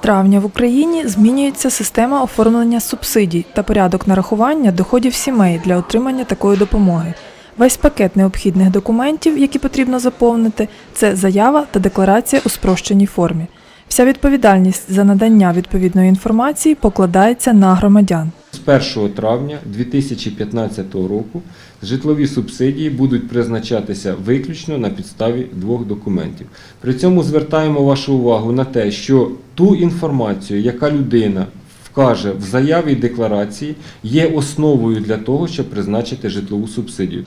травня в Україні змінюється система оформлення субсидій та порядок нарахування доходів сімей для отримання такої допомоги. Весь пакет необхідних документів, які потрібно заповнити, це заява та декларація у спрощеній формі. Вся відповідальність за надання відповідної інформації покладається на громадян. З 1 травня 2015 року житлові субсидії будуть призначатися виключно на підставі двох документів. При цьому звертаємо вашу увагу на те, що ту інформацію, яка людина вкаже в заяві декларації, є основою для того, щоб призначити житлову субсидію.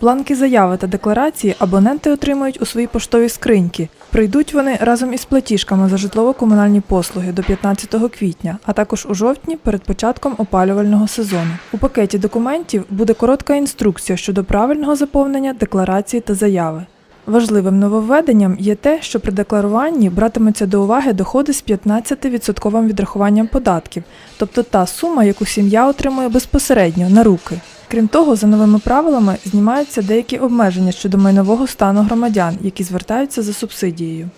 Бланки заяви та декларації абоненти отримують у своїй поштовій скриньки. Прийдуть вони разом із платіжками за житлово-комунальні послуги до 15 квітня, а також у жовтні перед початком опалювального сезону. У пакеті документів буде коротка інструкція щодо правильного заповнення декларації та заяви. Важливим нововведенням є те, що при декларуванні братимуться до уваги доходи з 15% відрахуванням податків, тобто та сума, яку сім'я отримує безпосередньо на руки. Крім того, за новими правилами знімаються деякі обмеження щодо майнового стану громадян, які звертаються за субсидією.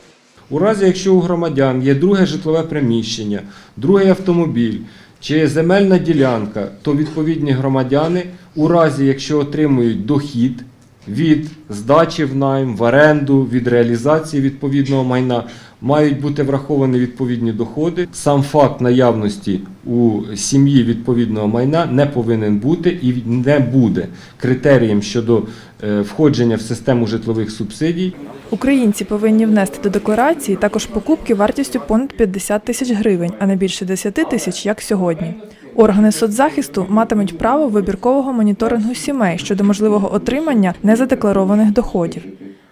У разі, якщо у громадян є друге житлове приміщення, другий автомобіль чи земельна ділянка, то відповідні громадяни, у разі, якщо отримують дохід від здачі в найм, в оренду, від реалізації відповідного майна, мають бути враховані відповідні доходи. Сам факт наявності у сім'ї відповідного майна не повинен бути і не буде критерієм щодо е, входження в систему житлових субсидій. Українці повинні внести до декларації також покупки вартістю понад 50 тисяч гривень, а не більше 10 тисяч, як сьогодні. Органи соцзахисту матимуть право вибіркового моніторингу сімей щодо можливого отримання незадекларованих доходів.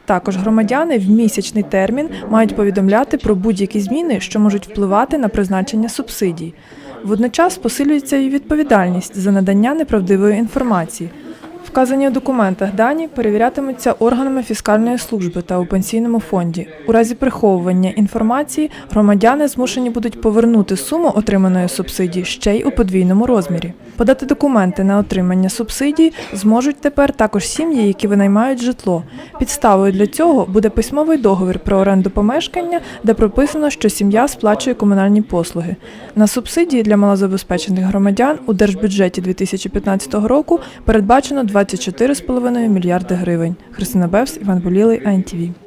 Також громадяни в місячний термін мають повідомляти про будь-які зміни, що можуть впливати на призначення субсидій. Водночас посилюється і відповідальність за надання неправдивої інформації. Вказані у документах дані перевірятимуться органами фіскальної служби та у пенсійному фонді. У разі приховування інформації громадяни змушені будуть повернути суму отриманої субсидії ще й у подвійному розмірі. Подати документи на отримання субсидій зможуть тепер також сім'ї, які винаймають житло. Підставою для цього буде письмовий договір про оренду помешкання, де прописано, що сім'я сплачує комунальні послуги. На субсидії для малозабезпечених громадян у держбюджеті 2015 року передбачено 24,5 мільярди гривень. Христина Бевс, Іван Болілий, АНТВ.